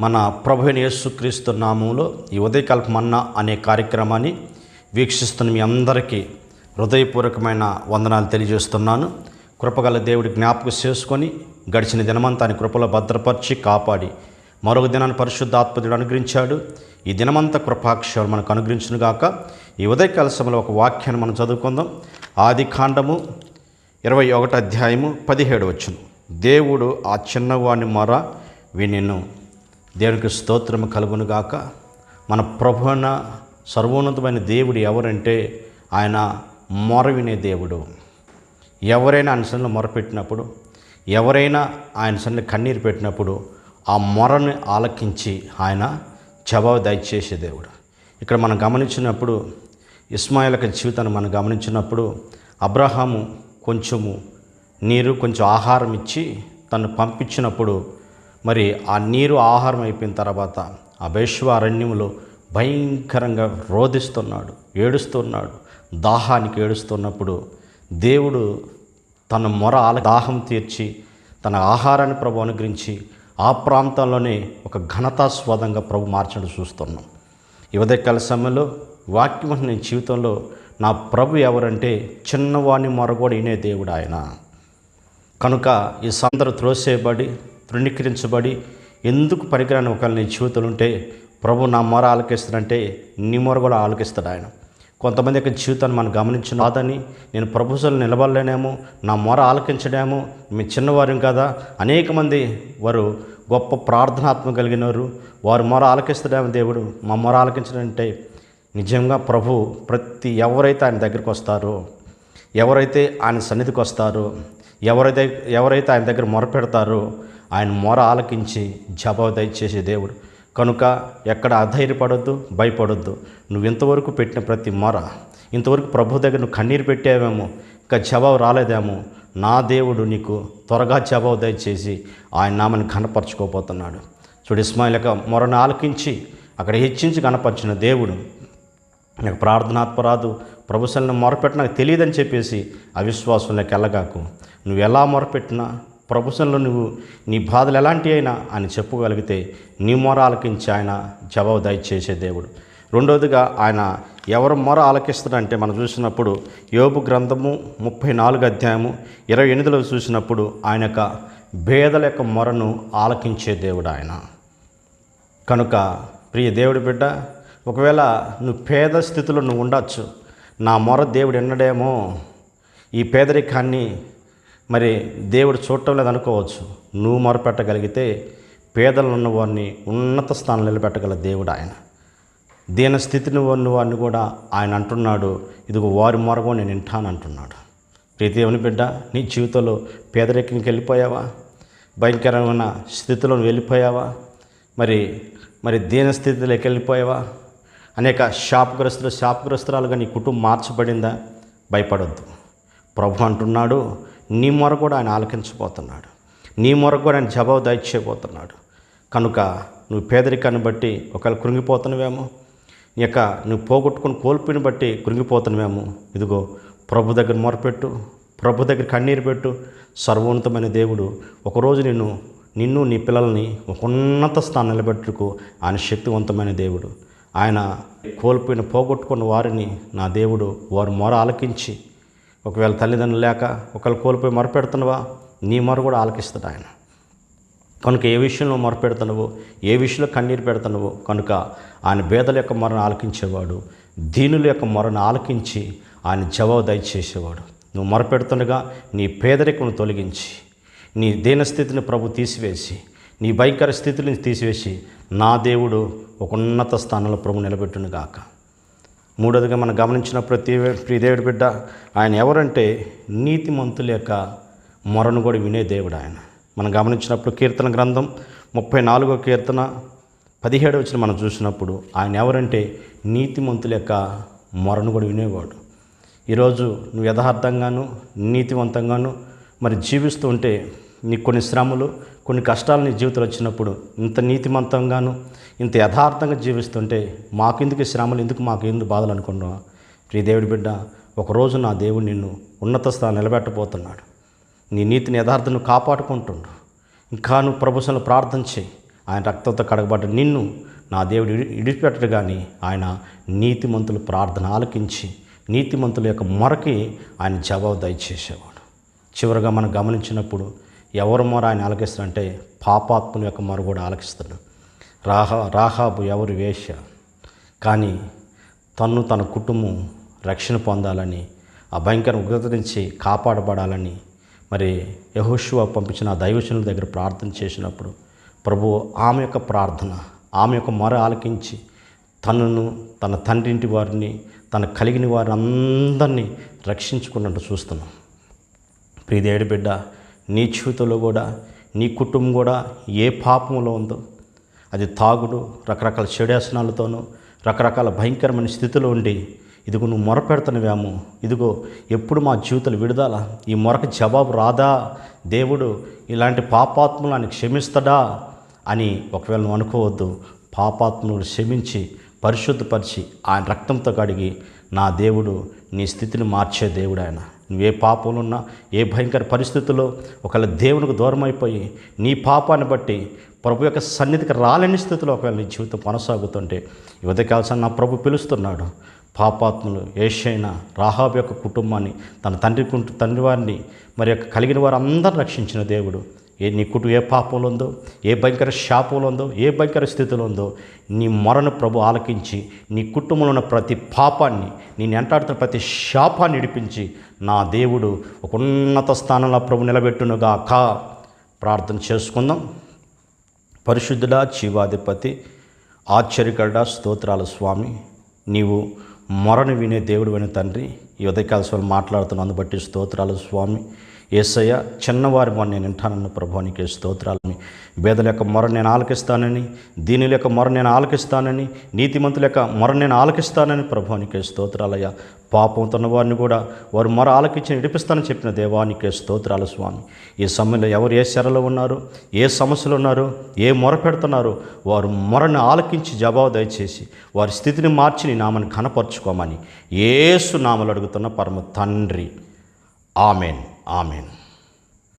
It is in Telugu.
మన ప్రభుని యేసుక్రీస్తు నామంలో ఈ ఉదయకల్ప మన్నా అనే కార్యక్రమాన్ని వీక్షిస్తున్న మీ అందరికీ హృదయపూర్వకమైన వందనాలు తెలియజేస్తున్నాను. కృపగల దేవుడి జ్ఞాపకం చేసుకొని గడిచిన దినమంతా కృపలో భద్రపరిచి కాపాడి మరొక దినాన్ని పరిశుద్ధాత్మతుడు అనుగ్రహించాడు. ఈ దినమంతా కృపాక్షలు మనకు అనుగ్రహించును గాక. ఈ ఉదయ సమయంలో ఒక వాక్యాన్ని మనం చదువుకుందాం. ఆది కాండము ఇరవై ఒకటి అధ్యాయము పదిహేడు వచ్చును. దేవుడు ఆ చిన్నవాణి మొర వినిను. దేవునికి స్తోత్రం కలుగునుగాక మన ప్రభున సర్వోన్నతమైన దేవుడు ఎవరంటే ఆయన మొర వినే దేవుడు. ఎవరైనా ఆయన సన్నిలో మొరపెట్టినప్పుడు ఎవరైనా ఆయన సన్నిలో కన్నీరు పెట్టినప్పుడు ఆ మొరని ఆలకించి ఆయన జవాబు దయచేసే దేవుడు. ఇక్కడ మనం గమనించినప్పుడు ఇస్మాయిల్ యొక్క జీవితాన్ని మనం గమనించినప్పుడు అబ్రహాము కొంచెము నీరు కొంచెం ఆహారం ఇచ్చి తను పంపించినప్పుడు మరి ఆ నీరు ఆహారం అయిపోయిన తర్వాత ఆ అరణ్యంలో భయంకరంగా రోధిస్తున్నాడు ఏడుస్తున్నాడు. దాహానికి ఏడుస్తున్నప్పుడు దేవుడు తన మొర ఆల దాహం తీర్చి తన ఆహారాన్ని ప్రభు అనుగ్రహించి ఆ ప్రాంతంలోనే ఒక ఘనతాస్వాదంగా ప్రభు మార్చడం చూస్తున్నాం. ఈ సమయంలో వాక్యం నేను జీవితంలో నా ప్రభు ఎవరంటే చిన్నవాణి మొర కూడా వినే దేవుడు ఆయన. కనుక ఈ సందరు త్రోసేయబడి తృణీకరించబడి ఎందుకు పరికరాన్ని ఒకవేళ నీ జీవితంలో ఉంటే ప్రభు నా మొర ఆలకిస్తాడంటే నీ మొర కూడా ఆలకిస్తాడు ఆయన. కొంతమంది యొక్క జీవితాన్ని మనం గమనించిన కాదని నేను ప్రభుత్వాలు నిలబడలేనేమో నా మొర ఆలకించడేమో మీ చిన్నవారం కదా? అనేక మంది వారు గొప్ప ప్రార్థనాత్మ కలిగిన వారు వారు మొర ఆలకిస్తాడేమో దేవుడు మా మొర ఆలకించడంటే నిజంగా ప్రభు ప్రతి ఎవరైతే ఆయన దగ్గరికి వస్తారో ఎవరైతే ఆయన సన్నిధికి వస్తారో ఎవరైతే ఎవరైతే ఆయన దగ్గర మొర పెడతారో ఆయన మొర ఆలకించి జవాబు దయచేసే దేవుడు. కనుక ఎక్కడ అధైర్యపడొద్దు భయపడొద్దు. నువ్వు ఇంతవరకు పెట్టిన ప్రతి మొర ఇంతవరకు ప్రభు దగ్గర నువ్వు కన్నీరు పెట్టావేమో ఇంకా జవాబు రాలేదేమో నా దేవుడు నీకు త్వరగా జవాబు దయచేసి ఆయన నామని కనపరచుకోపోతున్నాడు చూడు ఇస్మాయిల్ యొక్క మొరను ఆలకించి అక్కడ హెచ్చించి కనపరిచిన దేవుడు. నాకు ప్రార్థనాత్మరాదు ప్రభుత్వాలను మొరపెట్ట నాకు తెలియదని చెప్పేసి అవిశ్వాసంలోకి వెళ్ళగాకు. నువ్వు ఎలా మొరపెట్టినా ప్రొఫెషన్లో నువ్వు నీ బాధలు ఎలాంటి అయినా అని చెప్పగలిగితే నీ మొర ఆలకించి ఆయన జవాబు దయచేసే దేవుడు. రెండవదిగా ఆయన ఎవరు మొర ఆలకిస్తాడంటే మనం చూసినప్పుడు యోబు గ్రంథము ముప్పై నాలుగు అధ్యాయము ఇరవై ఎనిమిదిలో చూసినప్పుడు ఆయన యొక్క భేదల యొక్క మొరను ఆలకించే దేవుడు ఆయన. కనుక ప్రియ దేవుడి బిడ్డ ఒకవేళ నువ్వు పేద స్థితిలో నువ్వు ఉండొచ్చు నా మొర దేవుడు ఎన్నడేమో ఈ పేదరికాన్ని మరి దేవుడు చూడటం లేదనుకోవచ్చు నువ్వు మొరపెట్టగలిగితే పేదలు ఉన్న వారిని ఉన్నత స్థానం నిలబెట్టగల దేవుడు ఆయన. దీన స్థితిని ఉన్న వారిని కూడా ఆయన అంటున్నాడు. ఇదిగో వారి మొరగో నేను వింటాను అంటున్నాడు. ప్రీతి దేవుని బిడ్డ నీ జీవితంలో పేదరికంకి వెళ్ళిపోయావా? భయంకరమైన స్థితిలో వెళ్ళిపోయావా? మరి మరి దీన స్థితిలోకి వెళ్ళిపోయావా? అనేక శాపగ్రస్తులు శాపగ్రస్తురాలుగా నీ కుటుంబం మార్చబడిందా? భయపడొద్దు. ప్రభు అంటున్నాడు నీ మొర కూడా ఆయన ఆలకించబోతున్నాడు. నీ మొర కూడా ఆయన జవాబు దయచేయబోతున్నాడు కనుక నువ్వు పేదరికాన్ని బట్టి ఒకవేళ కృంగిపోతున్నావేమో నీ యొక్క నువ్వు పోగొట్టుకుని కోల్పోయిన బట్టి కృంగిపోతున్నవేమో ఇదిగో ప్రభు దగ్గర మొరపెట్టు ప్రభు దగ్గర కన్నీరు పెట్టు. సర్వోన్నతమైన దేవుడు ఒకరోజు నిన్ను నిన్ను నీ పిల్లల్ని ఒక ఉన్నత స్థానం నిలబెట్టుకు ఆయన శక్తివంతమైన దేవుడు. ఆయన కోల్పోయిన పోగొట్టుకున్న వారిని నా దేవుడు వారు మొర ఆలకించి ఒకవేళ తల్లిదండ్రులు లేక ఒకవేళ కోల్పోయి మొరపెడుతున్నావా నీ మొర కూడా ఆలకిస్తాడు ఆయన. కనుక ఏ విషయంలో మొరపెడుతున్నావో ఏ విషయంలో కన్నీరు పెడుతున్నావో కనుక ఆయన బేదల యొక్క మొరను ఆలకించేవాడు దీనుల యొక్క మొరను ఆలకించి ఆయన జవాబు దయచేసేవాడు. నువ్వు మొరపెడుతుండగా నీ పేదరికను తొలగించి నీ దీనస్థితిని ప్రభు తీసివేసి నీ భయంకర స్థితిని తీసివేసి నా దేవుడు ఒక ఉన్నత స్థానంలో ప్రభు నిలబెట్టును గాక మూడోదిగా మనం గమనించిన ప్రతి ప్రియదేవుడి బిడ్డ ఆయన ఎవరంటే నీతిమంతుల యొక్క మొరను కూడా వినే దేవుడు ఆయన. మనం గమనించినప్పుడు కీర్తన గ్రంథం ముప్పై నాలుగో కీర్తన పదిహేడు వచ్చిన మనం చూసినప్పుడు ఆయన ఎవరంటే నీతిమంతుల యొక్క మొరను కూడా వినేవాడు. ఈరోజు నువ్వు యథార్థంగాను నీతివంతంగాను మరి జీవిస్తూ ఉంటే నీకు కొన్ని శ్రమలు కొన్ని కష్టాలు నీ జీవితంలో వచ్చినప్పుడు ఇంత నీతిమంతంగాను ఇంత యథార్థంగా జీవిస్తుంటే మాకెందుకు ఎందుకు శ్రమలు ఎందుకు మాకు ఎందుకు బాధలు అనుకున్నావా? ప్రియ దేవుడి బిడ్డ ఒకరోజు నా దేవుడు నిన్ను ఉన్నత స్థానం నిలబెట్టబోతున్నాడు. నీ నీతిని యథార్థను కాపాడుకుంటుండు. ఇంకా నువ్వు ప్రభుత్వంలో ప్రార్థన చేయి. ఆయన రక్తంతో కడగబడ్డ నిన్ను నా దేవుడు ఇడిపెట్టడు కానీ ఆయన నీతిమంతులు ప్రార్థన ఆలకించి నీతిమంతుల యొక్క మొరకి ఆయన జవాబు దయచేసేవాడు. చివరిగా మనం గమనించినప్పుడు ఎవరు మొర ఆయన ఆలకిస్తాడంటే పాపాత్ముల యొక్క మొర కూడా ఆలకిస్తాడు రాహా రాహాబు ఎవరు వేష కానీ తను తన కుటుంబం రక్షణ పొందాలని ఆ భయంకర ఉగ్రత నుంచి కాపాడబడాలని మరి యహోశివ పంపించిన దైవచనుల దైవజనుల దగ్గర ప్రార్థన చేసినప్పుడు ప్రభు ఆమె యొక్క ప్రార్థన ఆమె యొక్క మొర ఆలకించి తనను తన తండ్రింటి వారిని తన కలిగిన వారిని అందరినీ రక్షించుకున్నట్టు చూస్తున్నాం. ప్రీదేడు బిడ్డ నీ జీవితంలో కూడా నీ కుటుంబం కూడా ఏ పాపంలో ఉందో అది తాగుడు రకరకాల చెడాసనాలతోనూ రకరకాల భయంకరమైన స్థితిలో ఉండి ఇదిగో నువ్వు మొరపెడుతున్నవేమో ఇదిగో ఎప్పుడు మా జీవితాలు విడుదల ఈ మొరకు జవాబు రాదా దేవుడు ఇలాంటి పాపాత్ములు ఆయన క్షమిస్తాడా అని ఒకవేళ నువ్వు అనుకోవద్దు పాపాత్మను క్షమించి పరిశుద్ధపరిచి ఆయన రక్తంతో కడిగి నా దేవుడు నీ స్థితిని మార్చే దేవుడు ఆయన. నువ్వే పాపంలో ఏ భయంకర పరిస్థితుల్లో ఒకవేళ దేవునికి దూరం అయిపోయి నీ పాపాన్ని బట్టి ప్రభు యొక్క సన్నిధికి రాలేని స్థితిలో ఒకవేళ నీ జీవితం కొనసాగుతుంటే యువతకాల్సిన నా ప్రభు పిలుస్తున్నాడు. పాపాత్ములు ఏషైనా రాహాబ్ యొక్క కుటుంబాన్ని తన తండ్రి తండ్రి వారిని మరి యొక్క కలిగిన వారు అందరూ రక్షించిన దేవుడు. ఏ నీ కుటుంబ ఏ పాపంలో ఉందో ఏ భయంకర శాపంలో ఉందో ఏ భయంకర స్థితిలో ఉందో నీ మొరను ప్రభు ఆలకించి నీ కుటుంబంలో ఉన్న ప్రతి పాపాన్ని నేను ఎంటాడుతున్న ప్రతి శాపాన్ని ఇడిపించి నా దేవుడు ఒక ఉన్నత స్థానంలో ప్రభు నిలబెట్టునుగాక. ప్రార్థన చేసుకుందాం. పరిశుద్ధుడా జీవాధిపతి ఆశ్చర్యకరుడ స్తోత్రాల స్వామి నీవు మొరను వినే దేవుడు వినే తండ్రి ఈ ఉదయకాల స్వామి మాట్లాడుతున్నందు బట్టి స్తోత్రాలు స్వామి ఏసయ్య చిన్నవారి మొన్న నేను వింటానన్న ప్రభానికి స్తోత్రాలని. బేదల యొక్క మొర నేను ఆలకిస్తానని దీనిల యొక్క మొర నేను ఆలకిస్తానని నీతిమంతుల యొక్క మొర నేను ఆలకిస్తానని ప్రభానికి స్తోత్రాలయ్యా. పాపం ఉన్న వారిని కూడా వారు మొర ఆలకించి నడిపిస్తానని చెప్పిన దేవానికి స్తోత్రాలు స్వామి. ఈ సమయంలో ఎవరు ఏ శరలో ఉన్నారు ఏ సమస్యలు ఉన్నారు ఏ మొర పెడుతున్నారు వారు మొరను ఆలకించి జవాబు దయచేసి వారి స్థితిని మార్చి నీ నామని ఘనపరుచుకోమని. ఏసు నామలు అడుగుతున్న పరమ తండ్రి. ఆమెన్. ఆమెన్